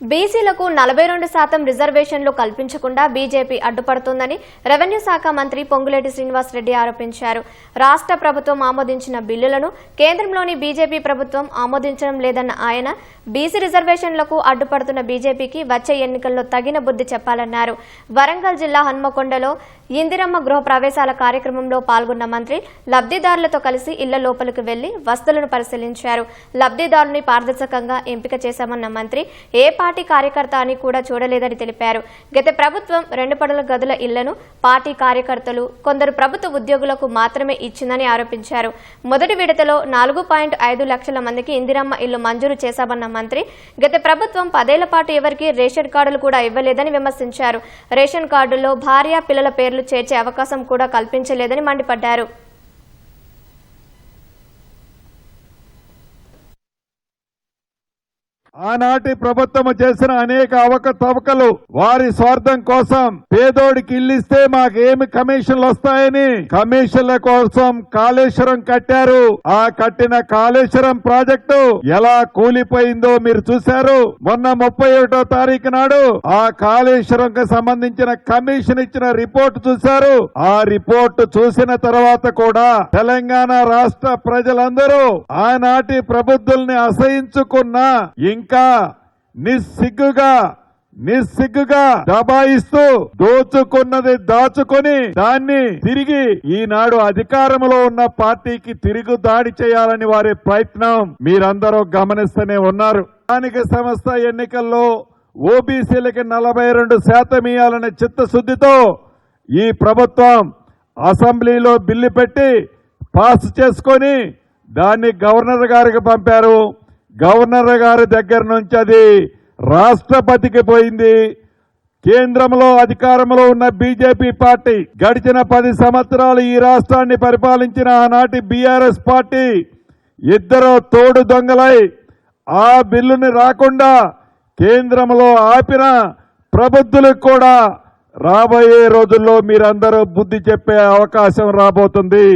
బీసీలకు నలభై రెండు శాతం రిజర్వేషన్లు కల్పించకుండా బీజేపీ అడ్డుపడుతోందని రెవెన్యూ శాఖ మంత్రి పొంగులేటి శ్రీనివాసరెడ్డి ఆరోపించారు. రాష్ట్ర ప్రభుత్వం ఆమోదించిన బిల్లులను కేంద్రంలోని బీజేపీ ప్రభుత్వం ఆమోదించడం లేదన్న ఆయన బీసీ రిజర్వేషన్లకు అడ్డుపడుతున్న బీజేపీకి వచ్చే ఎన్నికల్లో తగిన బుద్ధి చెప్పాలన్నారు. వరంగల్ జిల్లా హన్మకొండలో ఇందిరమ్మ గృహ ప్రవేశాల కార్యక్రమంలో పాల్గొన్న మంత్రి లబ్ధిదారులతో కలిసి ఇళ్ళ లోపలికి వెళ్ళి వస్తువులను పరిశీలించారు. లబ్ధిదారుని పారదర్శకంగా ఎంపిక చేశామన్న మంత్రి ఏ పార్టీ కార్యకర్త అని కూడా చూడలేదని తెలిపారు. గత ప్రభుత్వం రెండు పడల గదుల ఇళ్ళను పార్టీ కార్యకర్తలు కొందరు ప్రభుత్వ ఉద్యోగులకు మాత్రమే ఇచ్చిందని ఆరోపించారు. మొదటి విడతలో నాలుగు పాయింట్ ఐదు లక్షల మందికి ఇందిరమ్మ ఇల్లు మంజూరు చేశామన్న మంత్రి గత ప్రభుత్వం పదేళ్ళ పాటు ఎవరికీ రేషన్ కార్డులు కూడా ఇవ్వలేదని విమర్శించారు. రేషన్ కార్డుల్లో భార్య పిల్లల పేర్లు చేర్చే అవకాశం కూడా కల్పించలేదని మండిపడ్డారు. ఆనాటి ప్రభుత్వం చేసిన అనేక అవకతవకలు వారి స్వార్థం కోసం పేదోడికి ఇల్లిస్తే మాకేమి కమిషన్లు వస్తాయని కమిషన్ల కోసం కాళేశ్వరం కట్టారు. ఆ కట్టిన కాళేశ్వరం ప్రాజెక్టు ఎలా కూలిపోయిందో మీరు చూశారు. మొన్న ముప్పై ఒకటో తారీఖు నాడు ఆ కాళేశ్వరం సంబంధించిన కమిషన్ ఇచ్చిన రిపోర్ట్ చూశారు. ఆ రిపోర్ట్ చూసిన తర్వాత కూడా తెలంగాణ రాష్ట్ర ప్రజలందరూ ఆనాటి ప్రభుత్వుల్ని అసహించుకున్న ఇంక ఇంకా నిస్సిగ్గుగా నిస్సిగ్గుగా దబాయిస్తూ దోచుకున్నది దాచుకొని దాన్ని తిరిగి ఈనాడు అధికారంలో ఉన్న పార్టీకి తిరుగు దాడి చేయాలని వారి ప్రయత్నం మీరందరూ గమనిస్తూనే ఉన్నారు. స్థానిక సంస్థ ఎన్నికల్లో ఓబీసీలకి నలభై రెండు శాతం ఇవ్వాలనే చిత్తశుద్ధితో ఈ ప్రభుత్వం అసెంబ్లీలో బిల్లు పెట్టి పాస్ చేసుకొని దాన్ని గవర్నర్ గారికి పంపారు. గవర్నర్ గారి దగ్గర నుంచి అది రాష్ట్రపతికి పోయింది. కేంద్రంలో అధికారంలో ఉన్న బీజేపీ పార్టీ గడిచిన పది సంవత్సరాలు ఈ రాష్ట్రాన్ని పరిపాలించిన ఆనాటి బీఆర్ఎస్ పార్టీ ఇద్దరు తోడు దొంగలై ఆ బిల్లుని రాకుండా కేంద్రంలో ఆపిన ప్రబుద్ధులకు కూడా రాబోయే రోజుల్లో మీరందరూ బుద్ధి చెప్పే అవకాశం రాబోతుంది.